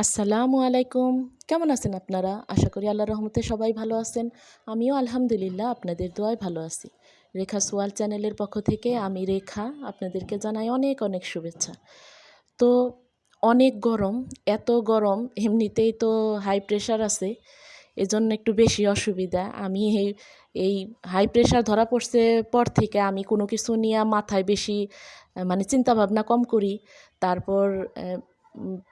আসসালামু আলাইকুম। কেমন আছেন আপনারা? আশা করি আল্লাহ রহমতে সবাই ভালো আছেন। আমিও আলহামদুলিল্লাহ আপনাদের দোয়ায় ভালো আছি। রেখা সোয়াল চ্যানেলের পক্ষ থেকে আমি রেখা আপনাদেরকে জানাই অনেক অনেক শুভেচ্ছা। তো অনেক গরম, এত গরম, এমনিতেই তো হাই প্রেশার আছে। এজন্য একটু বেশি অসুবিধা। আমি এই এই হাই প্রেশার ধরা পড়ছে পর থেকে আমি কোনো কিছু নিয়ে মাথায় বেশি মানে চিন্তাভাবনা কম করি। তারপর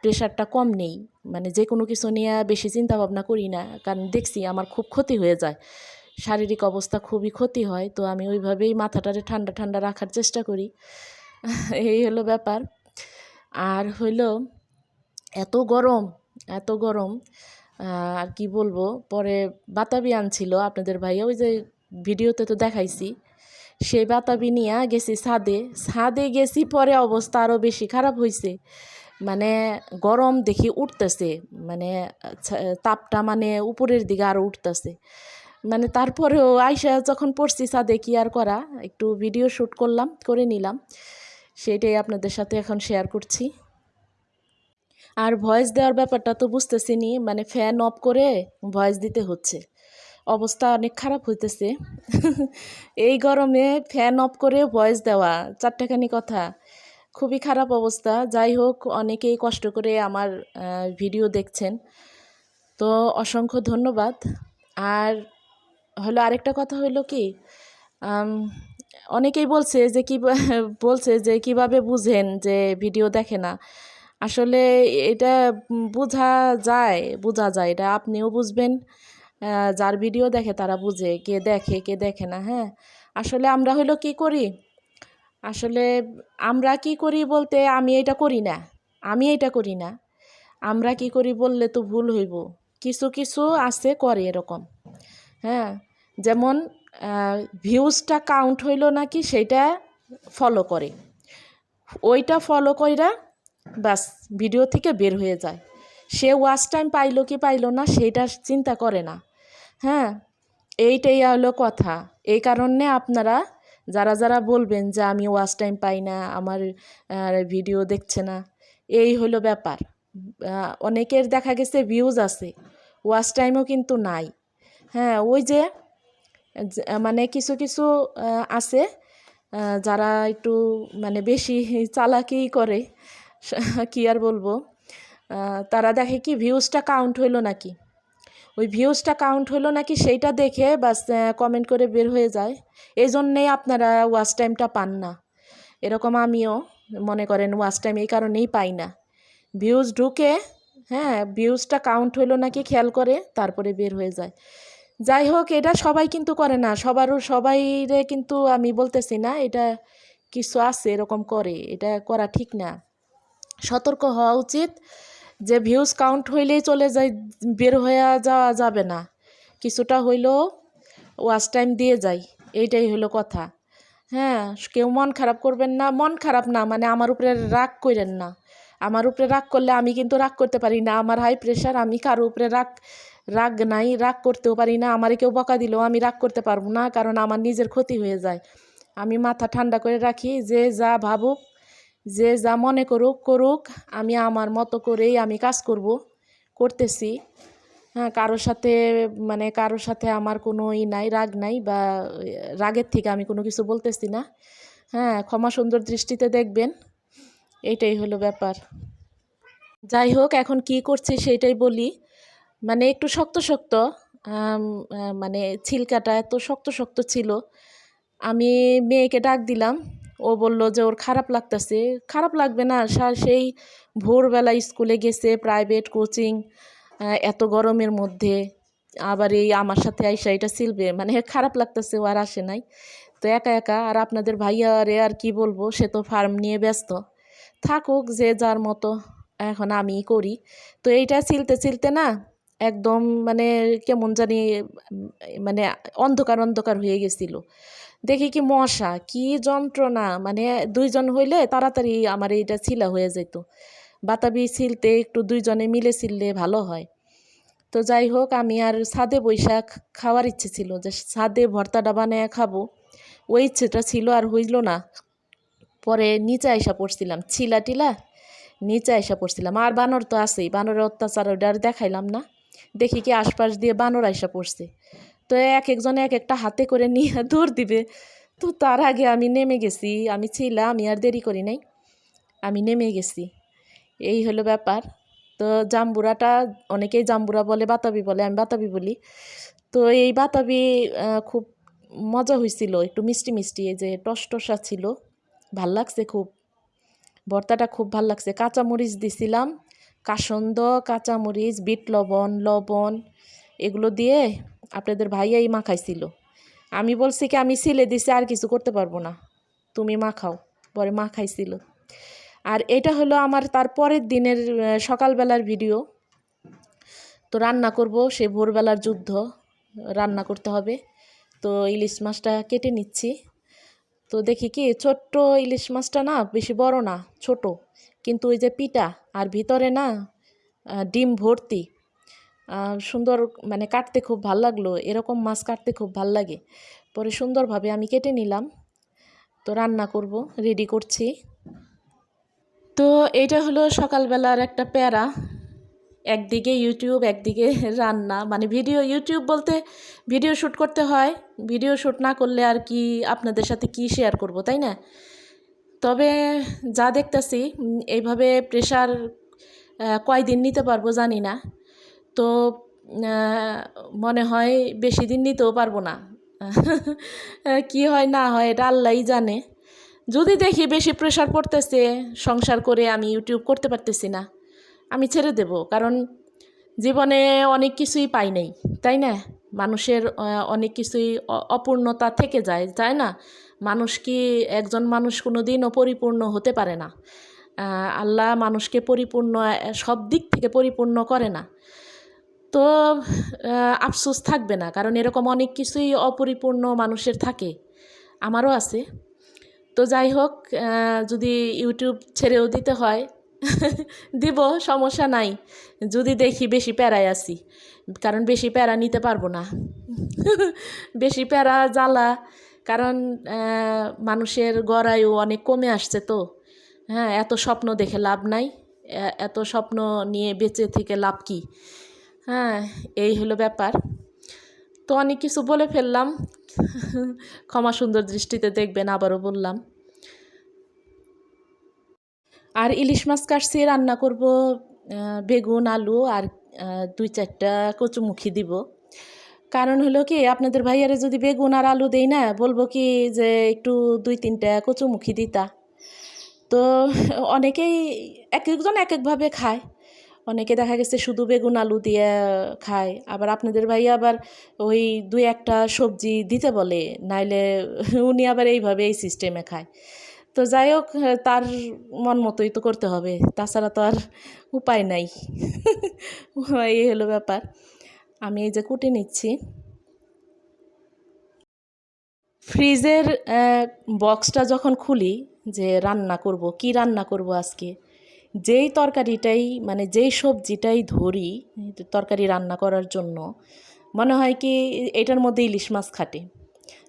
প্রেশারটা কম নেই। মানে যে কোনো কিছু নিয়ে বেশি চিন্তা ভাবনা করি না, কারণ দেখছি আমার খুব ক্ষতি হয়ে যায়। শারীরিক অবস্থা খুবই ক্ষতি হয়, তো আমি ওইভাবেই মাথাটারে ঠান্ডা ঠান্ডা রাখার চেষ্টা করি। এই হলো ব্যাপার। আর হইল, এত গরম এত গরম আর কি বলব? পরে বাতাবি আনছিল আপনাদের ভাইয়া, ওই যে ভিডিওতে তো দেখাইছি। সেই বাতাবি নিয়ে গেছি ছাদে ছাদে গেছি পরে অবস্থা আরও বেশি খারাপ হয়েছে মানে গরম দেখি উঠতেছে মানে তাপটা মানে উপরের দিকে আরও উঠতেছে। মানে তারপরেও আইসা যখন পড়ছি ছাদে কি আর করা, একটু ভিডিও শ্যুট করলাম, করে নিলাম। সেটাই আপনাদের সাথে এখন শেয়ার করছি। আর ভয়েস দেওয়ার ব্যাপারটা তো বুঝতেছি নি মানে ফ্যান অফ করে ভয়েস দিতে হচ্ছে। অবস্থা অনেক খারাপ হইতেছে। এই গরমে ফ্যান অফ করে ভয়েস দেওয়া, চারটাখানি কথা। খুবই খারাপ অবস্থা। যাই হোক, অনেকেই কষ্ট করে আমার ভিডিও দেখছেন। তো অসংখ্য ধন্যবাদ। আর হলো আরেকটা কথা হলো কি অনেকেই বলছে যে কি বলছে যে কীভাবে বুঝেন যে ভিডিও দেখে না? আসলে এটা বোঝা যায় বোঝা যায়। এটা আপনিও বুঝবেন যার ভিডিও দেখে তারা বুঝে। কে দেখে কে দেখে না হ্যাঁ? আসলে আমরা হলো কি করি আসলে আমরা কি করি বলতে আমি এটা করি না, আমি এটা করি না। আমরা কি করি বললে তো ভুল হইব। কিছু কিছু আছে করে এরকম। হ্যাঁ যেমন ভিউজটা কাউন্ট হইল নাকি সেটা ফলো করে। ওইটা ফলো কইরা বাস ভিডিও থেকে বের হয়ে যায়। সে ওয়াচ টাইম পাইলো কি পাইলো না সেইটা চিন্তা করে না। হ্যাঁ এইটাই হলো কথা। এই কারণে আপনারা যারা যারা বলবেন যে আমি ওয়াচ টাইম পাই না, আমার ভিডিও দেখছে না, এই হলো ব্যাপার। অনেকের দেখা গেছে ভিউজ আছে, ওয়াচ টাইমও কিন্তু নাই। হ্যাঁ ওই যে মানে কিছু কিছু আছে যারা একটু মানে বেশি চালাকি করে, কি আর বলব তারা দেখে কি ভিউজটা কাউন্ট হইল নাকি? ওই ভিউজটা কাউন্ট হলো নাকি সেইটা দেখে বাস কমেন্ট করে বের হয়ে যায়। এই জন্যেই আপনারা ওয়াচ টাইমটা পান না। এরকম আমিও মনে করেন ওয়াচ টাইম এই কারণেই পাই না। ভিউজ ঢুকে হ্যাঁ ভিউজটা কাউন্ট হলো নাকি খেয়াল করে, তারপরে বের হয়ে যায়। যাই হোক, এটা সবাই কিন্তু করে না। সবারও, সবাইরে কিন্তু আমি বলতেছি না, এটা কিছু আছে এরকম করে, এটা করা ঠিক না। সতর্ক হওয়া উচিত। যে ভিউজ কাউন্ট হইলেই চলে যায়, বের হয়ে যাওয়া যাবে না। কিছুটা হইলেও ওয়াচ টাইম দিয়ে যাই এইটাই হলো কথা। হ্যাঁ কেউ মন খারাপ করবেন না, মন খারাপ না মানে আমার উপরে রাগ করেন না। আমার উপরে রাগ করলে আমি কিন্তু রাগ করতে পারি না, আমার হাই প্রেশার আমি কারও উপরে রাগ রাগ নাই, রাগ করতেও পারি না, আমারে কেউ বকা দিলেও আমি রাগ করতে পারব না, কারণ আমার নিজের ক্ষতি হয়ে যায়। আমি মাথা ঠান্ডা করে রাখি, যে যা ভাবুক যে যা মনে করুক করুক, আমি আমার মতো করেই আমি কাজ করব, করতেছি। হ্যাঁ কারোর সাথে মানে কারোর সাথে আমার কোনো ই নাই, রাগ নাই বা রাগের থেকে আমি কোনো কিছু বলতেছি না। হ্যাঁ ক্ষমা সুন্দর দৃষ্টিতে দেখবেন এইটাই হলো ব্যাপার। যাই হোক, এখন কি করছি সেইটাই বলি। মানে একটু শক্ত শক্ত মানে ছিলকাটা এত শক্ত শক্ত ছিল। আমি মেয়েকে ডাক দিলাম ও বলল যে ওর খারাপ লাগতেছে। খারাপ লাগবে না সা- সেই ভোরবেলা স্কুলে গেছে প্রাইভেট কোচিং এত গরমের মধ্যে। আবার এই আমার সাথে আইসা এটা সিলবে মানে খারাপ লাগতেছে, ও আর আসে নাই। তো একা একা, আর আপনাদের ভাইয়া রে আর কি বলব, সে তো ফার্ম নিয়ে ব্যস্ত। থাকুক যে যার মতো, এখন আমি করি। তো এইটা ছিলতে ছিলতে না, একদম মানে কেমন জানি মানে অন্ধকার অন্ধকার হয়ে গেছিল। দেখি কি মশা, কি যন্ত্রণা মানে দুইজন হইলে তাড়াতাড়ি আমার এইটা ছিলা হয়ে যেত। বাতাবি ছিলতে একটু দুইজনে মিলে ছিললে ভালো হয়। তো যাই হোক, আমি আর ছাদে বৈশাখ খাওয়ার ইচ্ছে ছিল যে ছাদে ভর্তাটা বানায় খাব। ওই ইচ্ছেটা ছিল আর হইল না। পরে নিচে আইসা পড়ছিলাম, ছিলা টিলা, নিচে এসে পড়ছিলাম। আর বানর তো আছেই, বানরের অত্যাচার ওটা আর দেখাইলাম না। দেখি কি আশপাশ দিয়ে বানর আইসা পড়ছে। তো এক একজনে এক একটা হাতে করে নিয়ে দৌড় দিবে। তো তার আগে আমি নেমে গেছি। আমি ছিলাম, আমি আর দেরি করি নাই। আমি নেমে গেছি। এই হলো ব্যাপার। তো জাম্বুরাটা, অনেকেই জাম্বুরা বলে, বাতাবি বলে, আমি বাতাবি বলি। তো এই বাতাবি খুব মজা হয়েছিল একটু মিষ্টি মিষ্টি, এই যে টস টসা ছিল। ভালো লাগছে খুব। ভর্তাটা খুব ভালো লাগছে। কাঁচামরিচ দিছিলাম। কাসন্দ, কাঁচামরিচ, বিট লবণ লবণ, এগুলো দিয়ে আপনাদের ভাইয়াই মাখাইছিল আমি বলছি কি, আমি সিলে দিছি, আর কিছু করতে পারব না। তুমি মাখাও পরে মাখাইছিল আর এটা হলো আমার তার পরের দিনের সকালবেলার ভিডিও। তো রান্না করব, সে ভোরবেলার যুদ্ধ, রান্না করতে হবে। তো ইলিশ মাছটা কেটে নিচ্ছি। তো দেখি কি, ছোট্ট ইলিশ মাছটা না, বেশি বড় না, ছোট। কিন্তু ওই যে পিটা আর ভিতরে না ডিম ভর্তি। সুন্দর মানে কাটতে খুব ভালো লাগল। এরকম মাছ কাটতে খুব ভালো লাগে। পরে সুন্দরভাবে আমি কেটে নিলাম। তো রান্না করব রেডি করছি। তো এইটা হলো সকালবেলার একটা প্যারা। একদিকে ইউটিউব একদিকে রান্না। মানে ভিডিও ইউটিউব বলতে ভিডিও শ্যুট করতে হয়। ভিডিও শ্যুট না করলে আর কি আপনাদের সাথে কি শেয়ার করব, তাই না? তবে যা দেখতেছি এইভাবে প্রেশার কয়দিন নিতে পারব জানি না। তো মনে হয় বেশি দিন নিতেও পারব না। কি হয় না হয় এটা আল্লাহই জানে। যদি দেখি বেশি প্রেশার পড়তেছে, সংসার করে আমি ইউটিউব করতে পারতেছি না, আমি ছেড়ে দেব। কারণ জীবনে অনেক কিছুই পাই নাই, তাই না? মানুষের অনেক কিছুই অপূর্ণতা থেকে যায়, তাই না? মানুষ কি একজন মানুষ কোনো দিনও পরিপূর্ণ হতে পারে না। আল্লাহ মানুষকে পরিপূর্ণ, সব দিক থেকে পরিপূর্ণ করে না। তো আফসোস থাকবে না, কারণ এরকম অনেক কিছুই অপরিপূর্ণ মানুষের থাকে, আমারও আছে। তো যাই হোক যদি ইউটিউব ছেড়েও দিতে হয়, দিব, সমস্যা নাই, যদি দেখি বেশি প্যারায় আছি, কারণ বেশি প্যারা নিতে পারব না। বেশি প্যারা জ্বালা, কারণ মানুষের গড়ায়ু অনেক কমে আসছে তো হ্যাঁ এত স্বপ্ন দেখে লাভ নাই এত স্বপ্ন নিয়ে বেঁচে থেকে লাভ কি? হ্যাঁ এই হলো ব্যাপার। তো অনেক কিছু বলে ফেললাম। ক্ষমা সুন্দর দৃষ্টিতে দেখবেন, আবারও বললাম। আর ইলিশ মাছ কাটছি, রান্না করব বেগুন, আলু আর দুই চারটা কচুমুখি দিব। কারণ হলো কি, আপনাদের ভাইয়ারে যদি বেগুন আর আলু দেই না, বলব কি যে একটু দুই তিনটা কচুমুখি দিতা। তো অনেকেই এক একজন এক একভাবে খায়। অনেকে দেখা গেছে শুধু বেগুন আলু দিয়ে খায়, আবার আপনাদের ভাই আবার ওই দুই একটা সবজি দিতে বলে, নাইলে উনি আবার এইভাবে এই সিস্টেমে খায়। তো যাই হোক, তার মন মতোই তো করতে হবে, তাছাড়া তো আর উপায় নাই। এই হলো ব্যাপার। আমি এই যে কুটে নিচ্ছি। ফ্রিজের বক্সটা যখন খুলি যে রান্না করব, কি রান্না করব আজকে? যেই তরকারিটাই মানে যেই সবজিটাই ধরি, তরকারি রান্না করার জন্য, মনে হয় কি এটার মধ্যে ইলিশ মাছ খাটে।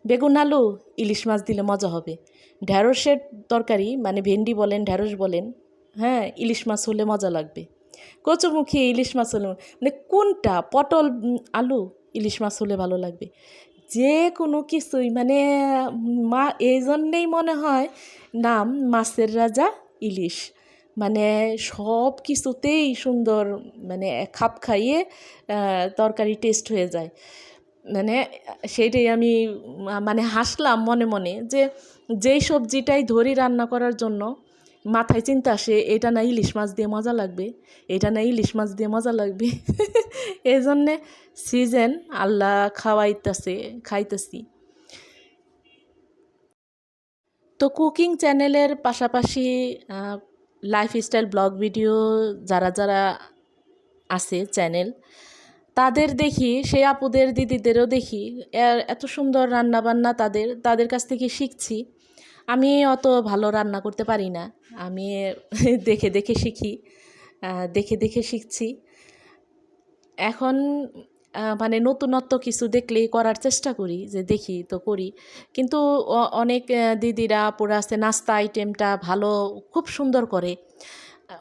বেগুন আলু, ইলিশ মাছ দিলে মজা হবে। ঢ্যাঁড়সের তরকারি মানে ভেন্ডি বলেন, ঢ্যাঁড়স বলেন হ্যাঁ ইলিশ মাছ হলে মজা লাগবে। কচুমুখী ইলিশ মাছ হলে মানে কোনটা? পটল আলু, ইলিশ মাছ হলে ভালো লাগবে। যে কোনো কিছুই মানে মা এই জন্যেই মনে হয় নাম মাছের রাজা ইলিশ। মানে সব কিছুতেই সুন্দর মানে খাপ খাইয়ে তরকারি টেস্ট হয়ে যায়। মানে সেইটাই আমি মানে হাসলাম মনে মনে যে যেই সবজিটাই ধরি রান্না করার জন্য মাথায় চিন্তা আসে, এটা না ইলিশ মাছ দিয়ে মজা লাগবে, এটা না ইলিশ মাছ দিয়ে মজা লাগবে। এই জন্যে সিজন আল্লাহ খাওয়াইতেছে, খাইতেছি। তো কুকিং চ্যানেলের পাশাপাশি লাইফস্টাইল ব্লগ ভিডিও যারা যারা আছে চ্যানেল তাদের দেখি, সেই আপুদের, দিদিদেরও দেখি এত সুন্দর রান্না বান্না তাদের তাদের কাছ থেকে শিখছি। আমি অত ভালো রান্না করতে পারি না। আমি দেখে দেখে শিখি দেখে দেখে শিখছি। এখন মানে নতুনত্ব কিছু দেখলেই করার চেষ্টা করি, যে দেখি তো করি। কিন্তু অনেক দিদিরা পুরো আছে, নাস্তা আইটেমটা ভালো, খুব সুন্দর করে।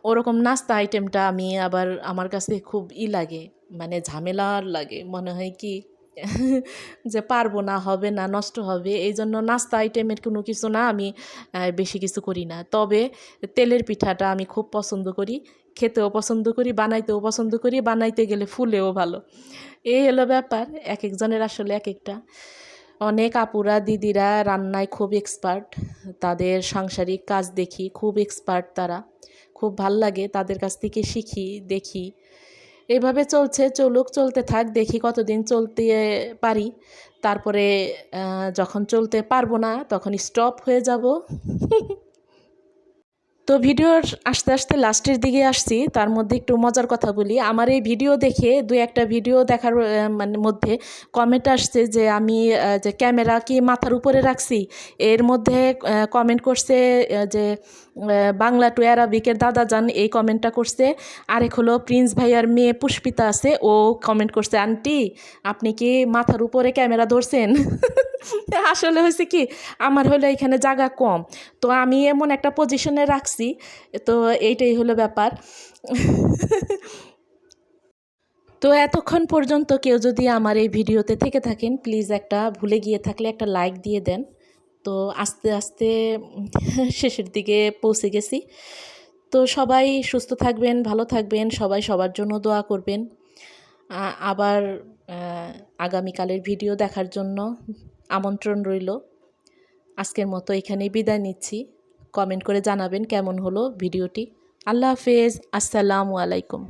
ওরকম নাস্তা আইটেমটা আমি আবার আমার কাছে খুব ই লাগে মানে ঝামেলার লাগে, মনে হয় কি? যে পারব না, হবে না, নষ্ট হবে, এই জন্য নাস্তা আইটেমের কোনো কিছু না আমি বেশি কিছু করি না। তবে তেলের পিঠাটা আমি খুব পছন্দ করি, খেতেও পছন্দ করি, বানাইতেও পছন্দ করি, বানাইতে গেলে ফুলেও ভালো। এই হলো ব্যাপার, এক একজনের আসলে এক একটা। অনেক আপুরা, দিদিরা রান্নায় খুব এক্সপার্ট তাদের সাংসারিক কাজ দেখি, খুব এক্সপার্ট তারা। খুব ভালো লাগে, তাদের কাছ থেকে শিখি, দেখি। এভাবে চলছে, চলুক, চলতে থাক, দেখি কতদিন চলতে পারি। তারপরে যখন চলতে পারব না, তখন স্টপ হয়ে যাব। তো ভিডিওর আস্তে আস্তে লাস্টের দিকে আসছি, তার মধ্যে একটু মজার কথা বলি। আমার এই ভিডিও দেখে দু একটা ভিডিও দেখার মানে মধ্যে কমেন্ট আসছে যে আমি যে ক্যামেরা কি মাথার উপরে রাখছি? এর মধ্যে কমেন্ট করছে যে বাংলা টু অ্যারাবিকের দাদা যান, এই কমেন্টটা করছে। আরেক হলো প্রিন্স ভাইয়ার মেয়ে পুষ্পিতা আছে, ও কমেন্ট করছে, আন্টি, আপনি কি মাথার উপরে ক্যামেরা ধরছেন? আসলে হয়েছে কি, আমার হলো এখানে জায়গা কম। তো আমি এমন একটা পজিশনে রাখছি, তো এইটাই হলো ব্যাপার। তো এতক্ষণ পর্যন্ত কেউ যদি আমার এই ভিডিওতে থেকে থাকেন প্লিজ একটা ভুলে গিয়ে থাকলে একটা লাইক দিয়ে দেন। তো আস্তে আস্তে শেষের দিকে পৌঁছে গেছি। তো সবাই সুস্থ থাকবেন, ভালো থাকবেন, সবাই সবার জন্য দোয়া করবেন। আবার আগামীকালের ভিডিও দেখার জন্য আমন্ত্রণ রইল। আজকের মতো এখানেই বিদায় নিচ্ছি। কমেন্ট করে জানাবেন কেমন হলো ভিডিওটি। আল্লাহ হাফেজ। আসসালামু আলাইকুম।